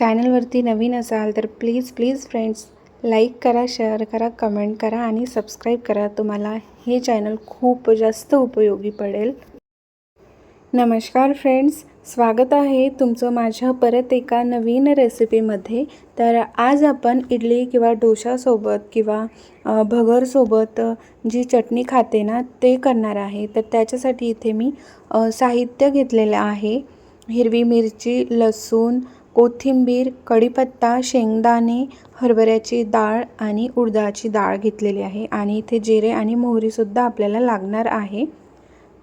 चॅनलवरती नवीन असाल तर प्लीज प्लीज फ्रेंड्स लाईक करा शेअर करा कमेंट करा आणि सबस्क्राईब करा. तुम्हाला हे चॅनल खूप जास्त उपयोगी पडेल. नमस्कार फ्रेंड्स स्वागत आहे तुमचं माझ्या परत एका नवीन रेसिपीमध्ये. तर आज आपण इडली किंवा डोशासोबत किंवा भगरसोबत जी चटणी खाते ना ते करणार आहे. तर त्याच्यासाठी इथे मी साहित्य घेतलेलं आहे. हिरवी मिरची लसूण कोथिंबीर कढीपत्ता शेंगदाणे हरभऱ्याची डाळ आणि उडदाची डाळ घेतलेली आहे. आणि इथे जिरे आणि मोहरीसुद्धा आपल्याला लागणार आहे.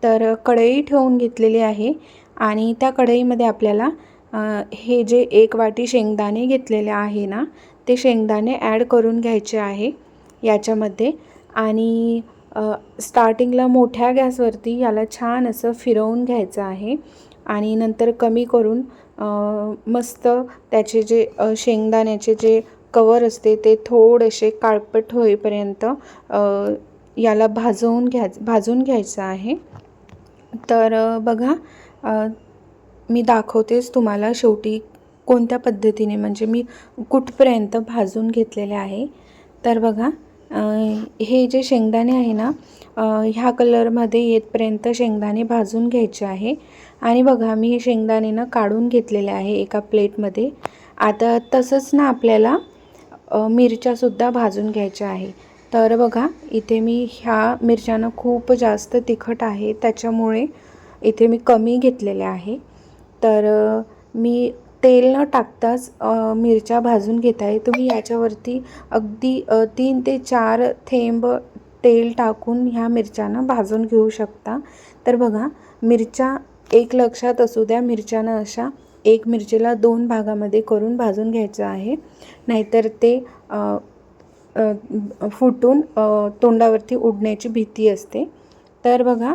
तर कढई ठेवून घेतलेली आहे. आणि त्या कढईमध्ये आपल्याला हे जे एक वाटी शेंगदाणे घेतलेले आहे ना ते शेंगदाणे ॲड करून घ्यायचे आहे याच्यामध्ये. आणि स्टार्टिंगला मोठ्या गॅसवरती याला छान असं फिरवून घ्यायचं आहे. आणि नंतर कमी करून मस्त त्याचे जे शेंगदाण्याचे जे कवर असते ते थोडेसे काळपट होईपर्यंत याला भाजवून घ्या भाजून घ्यायचं आहे. तर बघा मी दाखवतेच तुम्हाला शेवटी कोणत्या पद्धतीने म्हणजे मी कुठपर्यंत भाजून घेतलेले आहे. तर बघा हे जे शेंगदाणे आहे ना ह्या कलरमध्ये येतपर्यंत शेंगदाणे भाजून घ्यायचे आहे. आणि बघा मी हे शेंगदाणे ना काढून घेतलेले आहे एका प्लेटमध्ये. आता तसंच ना आपल्याला मिरच्यासुद्धा भाजून घ्यायच्या आहे. तर बघा इथे मी ह्या मिरच्यानं खूप जास्त तिखट आहे त्याच्यामुळे इथे मी कमी घेतलेले आहे. तर मी तेल न टाकताच मिरच्या भाजून घेत आहे तुम्ही याच्यावरती अगदी तीन ते चार थेंब तेल टाकून ह्या मिरच्यानं भाजून घेऊ शकता. तर बघा मिरच्या एक लक्षात असू द्या मिरच्यानं अशा एक मिरचीला दोन भागामध्ये करून भाजून घ्यायचं आहे. नाहीतर ते फुटून तोंडावरती उडण्याची भीती असते. तर बघा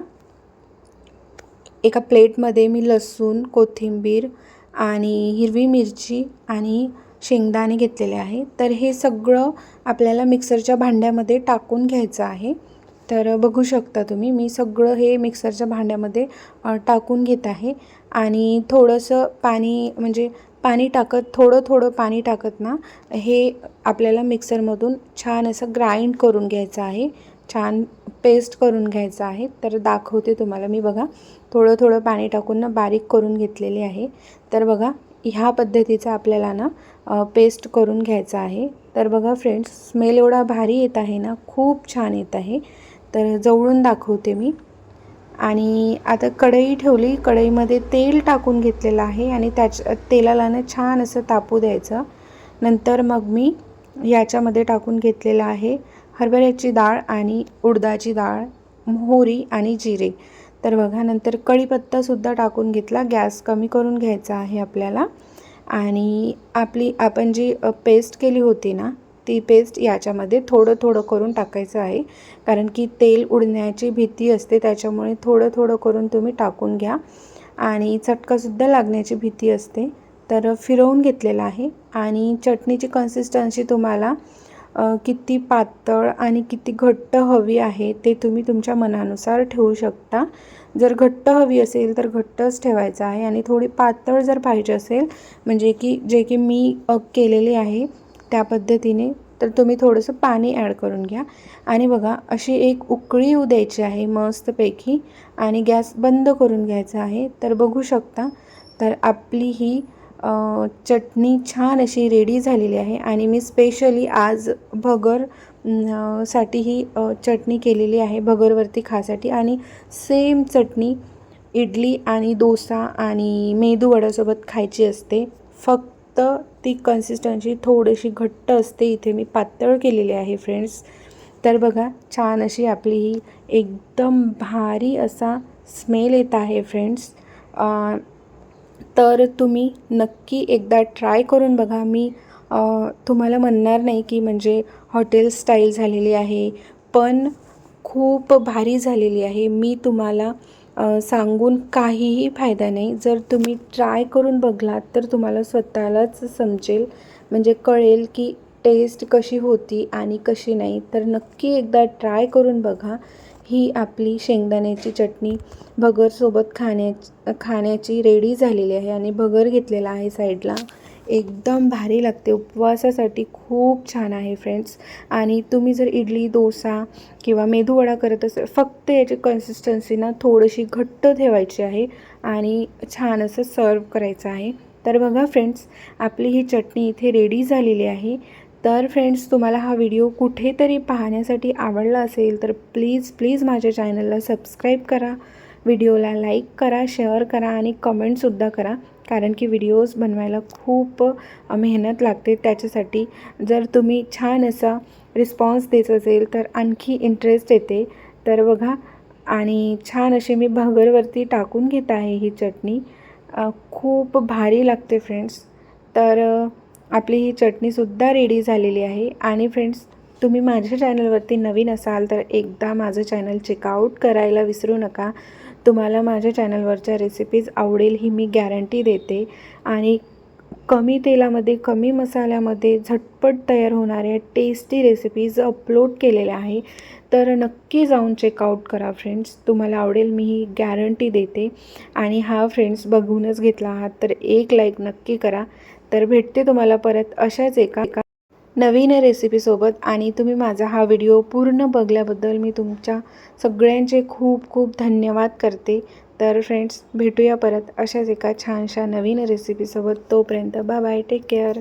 एका प्लेटमध्ये मी लसूण कोथिंबीर आणि हिरवी मिरची आणि शेंगदाणे घेतलेले आहे. तर हे सगळं आपल्याला मिक्सरच्या भांड्यामध्ये टाकून घ्यायचं आहे. तर बघू शकता तुम्ही मी सगळं हे मिक्सरच्या भांड्यामध्ये टाकून घेत आहे. आणि थोडंसं पाणी म्हणजे पाणी टाकत थोडं थोडं पाणी टाकत ना हे आपल्याला मिक्सरमधून छान असं ग्राइंड करून घ्यायचं आहे. छान पेस्ट करून घ्यायचं आहे. तर दाखवते तुम्हाला मी बघा. थोडं थोडं पाणी टाकून ना बारीक करून घेतलेली आहे. तर बघा ह्या पद्धतीचा आपल्याला ना पेस्ट करून घ्यायचं आहे. तर बघा फ्रेंड्स स्मेल एवढा भारी येत आहे ना खूप छान येत आहे. तर जवळून दाखवते मी. आणि आता कढई ठेवली. कढईमध्ये तेल टाकून घेतलेलं आहे आणि त्याच्या तेलाला ना छान असं तापू द्यायचं. नंतर मग मी याच्यामध्ये टाकून घेतलेलं आहे. हरभऱ्याची डाळ आणि उडदाची डाळ मोहरी आणि जिरे. तर बघा नंतर कढीपत्तासुद्धा टाकून घेतला. गॅस कमी करून घ्यायचा आहे आपल्याला. आणि आपली आपण जी पेस्ट केली होती ना ती पेस्ट याच्यामध्ये थोडं थोडं करून टाकायचं आहे. कारण की तेल उडण्याची भीती असते त्याच्यामुळे थोडं थोडं करून तुम्ही टाकून घ्या. आणि चटकासुद्धा लागण्याची भीती असते. तर फिरवून घेतलेलं आहे. आणि चटणीची कन्सिस्टन्सी तुम्हाला किती पातळ आणि किती घट्ट हवी आहे ते तुम्ही तुमच्या मनानुसार ठेवू शकता. जर घट्ट हवी असेल तर घट्टच ठेवायचं आहे आणि थोडी पातळ जर पाहिजे असेल म्हणजे की जे की मी केलेले आहे त्या पद्धतीने तर तुम्ही थोडंसं पाणी ॲड करून घ्या. आणि बघा अशी एक उकळी येऊ द्यायची आहे मस्तपैकी आणि गॅस बंद करून घ्यायचा आहे. तर बघू शकता तर आपली ही चटणी छान अशी रेडी झालेली आहे आणि मी स्पेशली आज भगरसाठी ही चटणी केलेली आहे भगरवरती खासाठी. आणि सेम चटणी इडली आणि डोसा आणि मेदू वड्यासोबत खायची असते. फक्त ती कन्सिस्टन्सी थोडीशी घट्ट असते इथे मी पातळ केलेली आहे फ्रेंड्स तर बघा छान अशी आपली ही एकदम भारी असा स्मेल येत आहे फ्रेंड्स तर तुम्ही नक्की एकदा ट्राय करून बघा. मी तुम्हाला म्हणणार नाही की म्हणजे हॉटेल स्टाईल झालेली आहे पण खूप भारी झालेली आहे. मी तुम्हाला सांगून काहीही फायदा नाही. जर तुम्ही ट्राय करून बघलात तर तुम्हाला स्वतःलाच समजेल. म्हणजे कळेल की टेस्ट कशी होती आणि कशी नाही. तर नक्की एकदा ट्राय करून बघा. ही आपली शेंगदाण्याची चटणी भगरसोबत खाण्या खाण्याची रेडी झालेली आहे आणि भगर घेतलेला आहे साईडला. एकदम भारी लागते. उपवासासाठी खूप छान आहे फ्रेंड्स आणि तुम्ही जर इडली डोसा किंवा मेदूवडा करत असेल फक्त याची कन्सिस्टन्सी ना थोडीशी घट्ट ठेवायची आहे आणि छान असं सर्व करायचं आहे. तर बघा फ्रेंड्स आपली ही चटणी इथे रेडी झालेली आहे. तर फ्रेंड्स तुम्हाला हा व्हिडिओ कुठेतरी पाहण्यासाठी आवडला असेल तर प्लीज प्लीज माझ्या चॅनलला सबस्क्राईब करा. व्हिडिओला लाईक करा शेअर करा आणि कमेंटसुद्धा करा कारण की व्हिडिओज बनवायला खूप मेहनत लागते. त्याच्यासाठी जर तुम्ही छान असा रिस्पॉन्स देत असेल तर आणखी इंटरेस्ट येते. तर बघा आणि छान असे मी भगरवरती टाकून घेत आहे ही चटणी. खूप भारी लागते फ्रेंड्स. तर आपली ही चटणीसुद्धा रेडी झालेली आहे. आणि फ्रेंड्स तुम्ही माझ्या चॅनलवरती नवीन असाल तर एकदा माझं चॅनल चेकआउट करायला विसरू नका. तुम्हाला माझ्या चॅनलवरच्या रेसिपीज आवडेल ही मी गॅरंटी देते. आणि कमी तेलामध्ये कमी मसाल्यामध्ये झटपट तयार होणाऱ्या टेस्टी रेसिपीज अपलोड केलेल्या आहे. तर नक्की जाऊन चेकआउट करा फ्रेंड्स तुम्हाला आवडेल मी ही गॅरंटी देते. आणि हा फ्रेंड्स बघूनच घेतला आहात तर एक लाईक नक्की करा. तर भेटते तुम्हाला परत अशाच एका एका नवीन रेसिपीसोबत आणि तुम्ही माझा हा व्हिडिओ पूर्ण बघल्याबद्दल मी तुमच्या सगळ्यांचे खूप खूप धन्यवाद करते. तर फ्रेंड्स भेटूया परत अशाच एका छानशा नवीन रेसिपीसोबत तोपर्यंत बाय बाय टेक केअर